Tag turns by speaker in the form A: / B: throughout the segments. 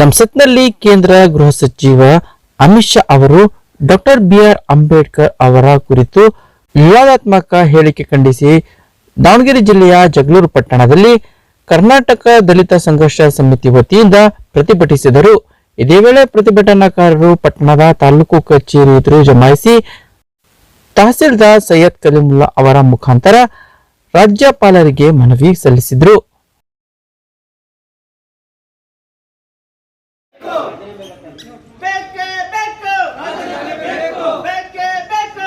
A: ಸಂಸತ್ನಲ್ಲಿ ಕೇಂದ್ರ ಗೃಹ ಸಚಿವ ಅಮಿತ್ ಶಾ ಅವರು ಡಾಕ್ಟರ್ ಬಿ ಆರ್ ಅಂಬೇಡ್ಕರ್ ಅವರ ಕುರಿತು ವಿವಾದಾತ್ಮಕ ಹೇಳಿಕೆ ಖಂಡಿಸಿ ದಾವಣಗೆರೆ ಜಿಲ್ಲೆಯ ಜಗಳೂರು ಪಟ್ಟಣದಲ್ಲಿ ಕರ್ನಾಟಕ ದಲಿತ ಸಂಘರ್ಷ ಸಮಿತಿ ವತಿಯಿಂದ ಪ್ರತಿಭಟಿಸಿದರು. ಇದೇ ವೇಳೆ ಪ್ರತಿಭಟನಾಕಾರರು ಪಟ್ಟಣದ ತಾಲೂಕು ಕಚೇರಿ ಎದುರು ಜಮಾಯಿಸಿ ತಹಸೀಲ್ದಾರ್ ಸೈಯದ್ ಕಲಿಮುಲ್ಲಾ ಅವರ ಮುಖಾಂತರ ರಾಜ್ಯಪಾಲರಿಗೆ ಮನವಿ ಸಲ್ಲಿಸಿದರು
B: ಬೇಕೇ ಬೇಕು ಬೇಕೇ ಬೇಕು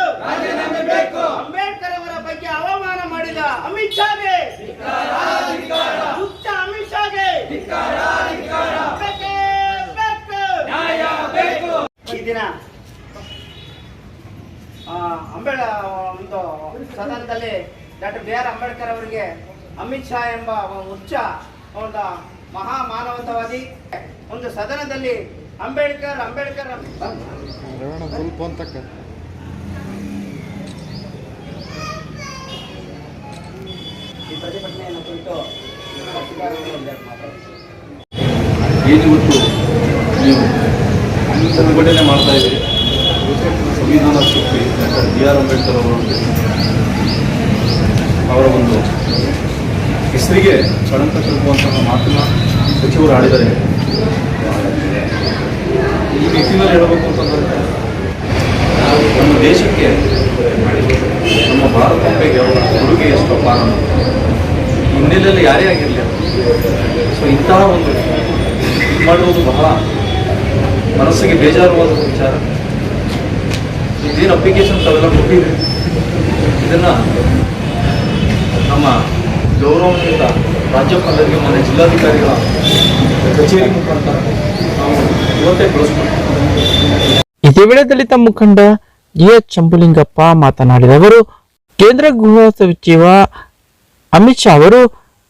B: ಅಂಬೇಡ್ಕರ್ ಅವರ ಬಗ್ಗೆ ಅವಮಾನ ಮಾಡಿದ ಅಮಿತ್ ಶಾಗೆ ಹುಚ್ಚ ಅಮಿತ್ ಶಾಗೆ ಬೇಕೇ ಬೇಕು ಈ ದಿನ ಆ, ಅಂಬೇಡ ಒಂದು ಸದನದಲ್ಲಿ ಡಾಕ್ಟರ್ ಬಿ ಆರ್ ಅಂಬೇಡ್ಕರ್ ಅವರಿಗೆ ಅಮಿತ್ ಶಾ ಎಂಬ ಉಚ್ಚ ಒಂದು ಮಹಾ ಮಾನವತವಾದಿ ಒಂದು ಸದನದಲ್ಲಿ ಅಂಬೇಡ್ಕರ್ ಅಂಬೇಡ್ಕರ್ ಈ ಪ್ರತಿಭಟನೆಯನ್ನು ಕುರಿತು ಮಾತಾಡ್ತೀವಿ.
C: ಏನಿವತ್ತು ನೀವು ಪ್ರತಿಭಟನೆ ಮಾಡ್ತಾ ಇದ್ದೀವಿ ಸಂವಿಧಾನ ಶಿಲ್ಪಿ ಡಾಕ್ಟರ್ ಬಿ ಆರ್ ಅಂಬೇಡ್ಕರ್ ಅವರು ಅವರ ಒಂದು ಹೆಸರಿಗೆ ಕಳಂಕ ತಲುಪುವಂತಹ ಮಾತನ್ನು ಸಚಿವರು ಆಡಿದ್ದಾರೆ ಈ ನಿಟ್ಟಿನಲ್ಲಿ ಹೇಳಬೇಕು ಅಂತಂದರೆ, ನಮ್ಮ ದೇಶಕ್ಕೆ ನಮ್ಮ ಭಾರತ ಅವರ ಕೊಡುಗೆ ಎಷ್ಟೋ ಕಾರಣ. ಹಿನ್ನೆಲೆಯಲ್ಲಿ ಯಾರೇ ಆಗಿರಲಿ, ಸೊ ಇಂತಹ ಒಂದು ಮಾಡುವುದು ಬಹಳ ಮನಸ್ಸಿಗೆ ಬೇಜಾರುವಾದ ವಿಚಾರ. ಇದೇನು ಅಪ್ಲಿಕೇಶನ್ ತಾವೆಲ್ಲ ಕೊಟ್ಟಿದೆ? ಇದನ್ನ ನಮ್ಮ ಗೌರವಾನ್ವಿತ ರಾಜ್ಯಪಾಲರಿಗೆ ಮನೆ ಜಿಲ್ಲಾಧಿಕಾರಿಗಳ ಕಚೇರಿ ಮುಖಾಂತರ ನಾವು ಇವತ್ತೇ ಕಳಿಸ್ಕೊಡ್ತೀವಿ
A: ಇದೇ ವೇಳೆ ದಲಿತ ಮುಖಂಡ ಎಚ್ ಚಂಬುಲಿಂಗಪ್ಪ ಮಾತನಾಡಿದವರು ಕೇಂದ್ರ ಗೃಹ ಸಚಿವ ಅಮಿತ್ ಶಾ ಅವರು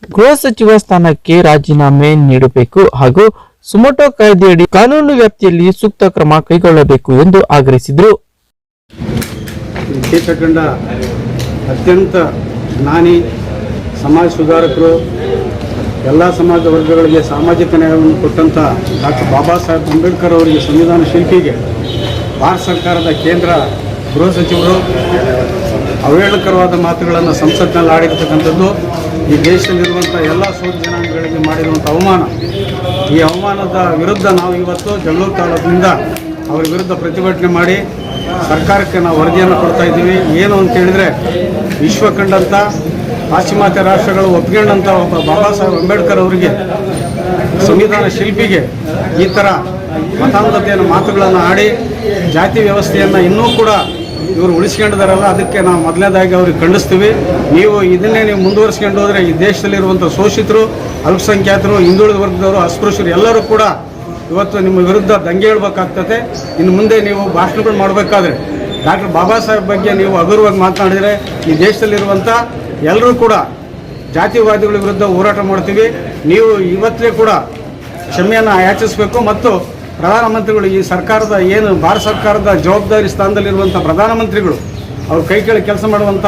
A: ಗೃಹ ಸಚಿವ ಸ್ಥಾನಕ್ಕೆ ರಾಜೀನಾಮೆ ನೀಡಬೇಕು ಹಾಗೂ ಸುಮೋಟೋ ಕಾಯ್ದೆಯಡಿ ಕಾನೂನು ವ್ಯಾಪ್ತಿಯಲ್ಲಿ ಸೂಕ್ತ ಕ್ರಮ ಕೈಗೊಳ್ಳಬೇಕು ಎಂದು ಆಗ್ರಹಿಸಿದರು.
D: ಅತ್ಯಂತ ಜ್ಞಾನಿ ಸಮಾಜ ಸುಧಾರಕರು, ಎಲ್ಲ ಸಮಾಜ ವರ್ಗಗಳಿಗೆ ಸಾಮಾಜಿಕ ನ್ಯಾಯವನ್ನು ಕೊಟ್ಟಂಥ ಡಾಕ್ಟರ್ ಬಾಬಾ ಸಾಹೇಬ್ ಅಂಬೇಡ್ಕರ್ ಅವರಿಗೆ ಸಂವಿಧಾನ ಶಿಲ್ಪಿಗೆ ಭಾರತ ಸರ್ಕಾರದ ಕೇಂದ್ರ ಗೃಹ ಸಚಿವರು ಅವಹೇಳಕರವಾದ ಮಾತುಗಳನ್ನು ಸಂಸತ್ನಲ್ಲಿ ಆಡಿರ್ತಕ್ಕಂಥದ್ದು, ಈ ದೇಶದಲ್ಲಿರುವಂಥ ಎಲ್ಲ ಸೋದ ಜನಾಂಗಗಳಿಗೆ ಮಾಡಿರುವಂಥ ಅವಮಾನ ಈ ಅವಮಾನದ ವಿರುದ್ಧ ನಾವು ಇವತ್ತು ಜಗಳೂರು ತಾಲೂಕಿನಿಂದ ಅವ್ರ ವಿರುದ್ಧ ಪ್ರತಿಭಟನೆ ಮಾಡಿ ಸರ್ಕಾರಕ್ಕೆ ನಾವು ವರದಿಯನ್ನು ಕೊಡ್ತಾ ಇದ್ದೀವಿ. ಏನು ಅಂತ ಹೇಳಿದ್ರೆ ವಿಶ್ವ ಕಂಡಂಥ ಪಾಶ್ಚಿಮಾತ್ಯ ರಾಷ್ಟ್ರಗಳು ಒಪ್ಕೊಂಡಂಥ ಒಬ್ಬ ಬಾಬಾ ಸಾಹೇಬ್ ಅಂಬೇಡ್ಕರ್ ಅವರಿಗೆ ಸಂವಿಧಾನ ಶಿಲ್ಪಿಗೆ ಈ ಥರ ಮತಾಂಧತೆಯನ್ನು, ಮಾತುಗಳನ್ನು ಆಡಿ ಜಾತಿ ವ್ಯವಸ್ಥೆಯನ್ನು ಇನ್ನೂ ಕೂಡ ಇವರು ಉಳಿಸ್ಕೊಂಡಿದಾರಲ್ಲ, ಅದಕ್ಕೆ ನಾವು ಮೊದಲನೇದಾಗಿ ಅವ್ರಿಗೆ ಖಂಡಿಸ್ತೀವಿ. ನೀವು ಇದನ್ನೇ ನೀವು ಮುಂದುವರಿಸ್ಕೊಂಡು ಹೋದರೆ ಈ ದೇಶದಲ್ಲಿರುವಂಥ ಶೋಷಿತರು, ಅಲ್ಪಸಂಖ್ಯಾತರು, ಹಿಂದುಳಿದ ವರ್ಗದವರು, ಅಸ್ಪೃಶ್ಯರು ಎಲ್ಲರೂ ಕೂಡ ಇವತ್ತು ನಿಮ್ಮ ವಿರುದ್ಧ ದಂಗೆ ಹೇಳ್ಬೇಕಾಗ್ತದೆ. ಇನ್ನು ಮುಂದೆ ನೀವು ಭಾಷಣಗಳು ಮಾಡಬೇಕಾದ್ರೆ ಡಾಕ್ಟರ್ ಬಾಬಾ ಸಾಹೇಬ್ ಬಗ್ಗೆ ನೀವು ಹಗುರವಾಗಿ ಮಾತನಾಡಿದರೆ ಈ ದೇಶದಲ್ಲಿರುವಂಥ ಎಲ್ಲರೂ ಕೂಡ ಜಾತಿವಾದಿಗಳ ವಿರುದ್ಧ ಹೋರಾಟ ಮಾಡ್ತೀವಿ. ನೀವು ಇವತ್ತೇ ಕೂಡ ಕ್ಷಮೆಯನ್ನು ಯಾಚಿಸಬೇಕು ಮತ್ತು ಪ್ರಧಾನಮಂತ್ರಿಗಳು, ಈ ಸರ್ಕಾರದ ಏನು ಭಾರತ ಸರ್ಕಾರದ ಜವಾಬ್ದಾರಿ ಸ್ಥಾನದಲ್ಲಿರುವಂಥ ಪ್ರಧಾನಮಂತ್ರಿಗಳು, ಅವ್ರು ಕೈ ಕೇಳಿ ಕೆಲಸ ಮಾಡುವಂಥ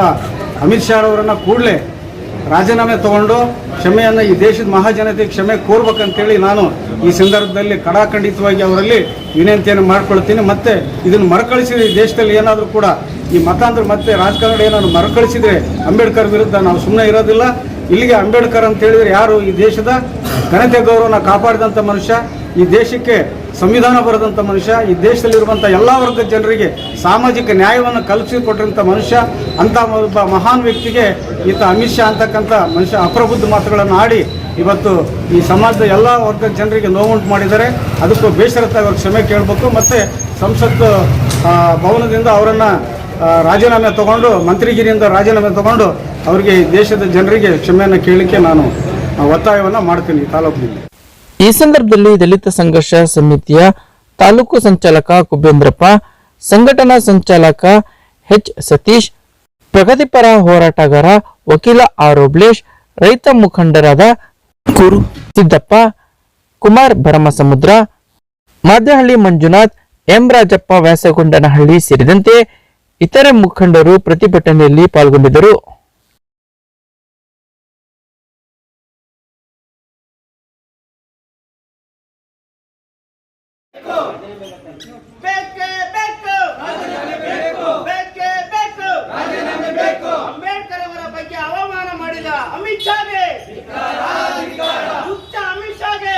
D: ಅಮಿತ್ ಶಾ ಅವರನ್ನು ಕೂಡಲೇ ರಾಜೀನಾಮೆ ತಗೊಂಡು ಕ್ಷಮೆಯನ್ನು ಈ ದೇಶದ ಮಹಾಜನತೆ ಕ್ಷಮೆ ಕೋರ್ಬೇಕಂತೇಳಿ ನಾನು ಈ ಸಂದರ್ಭದಲ್ಲಿ ಕಡಾಖಂಡಿತವಾಗಿ ಅವರಲ್ಲಿ ವಿನಂತಿಯನ್ನು ಮಾಡ್ಕೊಳ್ತೀನಿ. ಮತ್ತು ಇದನ್ನು ಮರುಕಳಿಸಿದ್ರೆ ಈ ದೇಶದಲ್ಲಿ ಏನಾದರೂ ಕೂಡ ಈ ಮತಾಂತರ ಮತ್ತೆ ರಾಜಕಾರಣ ಏನಾದರೂ ಮರುಕಳಿಸಿದರೆ ಅಂಬೇಡ್ಕರ್ ವಿರುದ್ಧ ನಾವು ಸುಮ್ಮನೆ ಇರೋದಿಲ್ಲ. ಇಲ್ಲಿಗೆ ಅಂಬೇಡ್ಕರ್ ಅಂತ ಹೇಳಿದರೆ ಯಾರು ಈ ದೇಶದ ಘನತೆ ಗೌರವನ ಕಾಪಾಡಿದಂಥ ಮನುಷ್ಯ? ಈ ದೇಶಕ್ಕೆ ಸಂವಿಧಾನ ಬರೆದಂಥ ಮನುಷ್ಯ, ಈ ದೇಶದಲ್ಲಿರುವಂಥ ಎಲ್ಲ ವರ್ಗದ ಜನರಿಗೆ ಸಾಮಾಜಿಕ ನ್ಯಾಯವನ್ನು ಕಲ್ಪಿಸಿಕೊಟ್ಟಿರುವಂಥ ಮನುಷ್ಯ, ಅಂಥ ಒಬ್ಬ ಮಹಾನ್ ವ್ಯಕ್ತಿಗೆ ಈತ ಅಮಿತ್ ಶಾ ಅಂತಕ್ಕಂಥ ಮನುಷ್ಯ ಅಪ್ರಬುದ್ಧ ಮಾತುಗಳನ್ನು ಆಡಿ ಇವತ್ತು ಈ ಸಮಾಜದ ಎಲ್ಲ ವರ್ಗದ ಜನರಿಗೆ ನೋವುಂಟು ಮಾಡಿದ್ದಾರೆ. ಅದಕ್ಕೂ ಬೇಸರತ್ತಾಗಿ ಅವ್ರಿಗೆ ಕ್ಷಮೆ ಕೇಳಬೇಕು. ಮತ್ತು ಸಂಸತ್ತು ಭವನದಿಂದ ಅವರನ್ನು ರಾಜೀನಾಮೆ ತಗೊಂಡು, ಮಂತ್ರಿಗಿರಿಯಿಂದ ರಾಜೀನಾಮೆ ತಗೊಂಡು, ಅವರಿಗೆ ದೇಶದ ಜನರಿಗೆ ಕ್ಷಮೆಯನ್ನು ಕೇಳಲಿಕ್ಕೆ ನಾನು ಒತ್ತಾಯವನ್ನು ಮಾಡ್ತೀನಿ ತಾಲೂಕಿನಲ್ಲಿ.
A: ಈ ಸಂದರ್ಭದಲ್ಲಿ ದಲಿತ ಸಂಘರ್ಷ ಸಮಿತಿಯ ತಾಲೂಕು ಸಂಚಾಲಕ ಕುಬೇಂದ್ರಪ್ಪ ಸಂಘಟನಾ ಸಂಚಾಲಕ ಎಚ್ ಸತೀಶ್ ಪ್ರಗತಿಪರ ಹೋರಾಟಗಾರ ವಕೀಲ ಆರ್ ರೋಬ್ಲೇಶ್ ರೈತ ಮುಖಂಡರಾದ ಕುರು ಸಿದ್ದಪ್ಪ ಕುಮಾರ್ ಭರಮಸಮುದ್ರ ಮಾದಹಳ್ಳಿ ಮಂಜುನಾಥ್ ಎಂ ರಾಜಪ್ಪ ವ್ಯಾಸಗೊಂಡನಹಳ್ಳಿ ಸೇರಿದಂತೆ ಇತರೆ ಮುಖಂಡರು ಪ್ರತಿಭಟನೆಯಲ್ಲಿ ಪಾಲ್ಗೊಂಡಿದ್ದರು.
B: ಬೇಕು. ಅಂಬೇಡ್ಕರ್ ಅವರ ಬಗ್ಗೆ ಅವಮಾನ ಮಾಡಿದ ಅಮಿತ್ ಶಾಗೆ. ಅಮಿತ್ ಶಾಗೆ.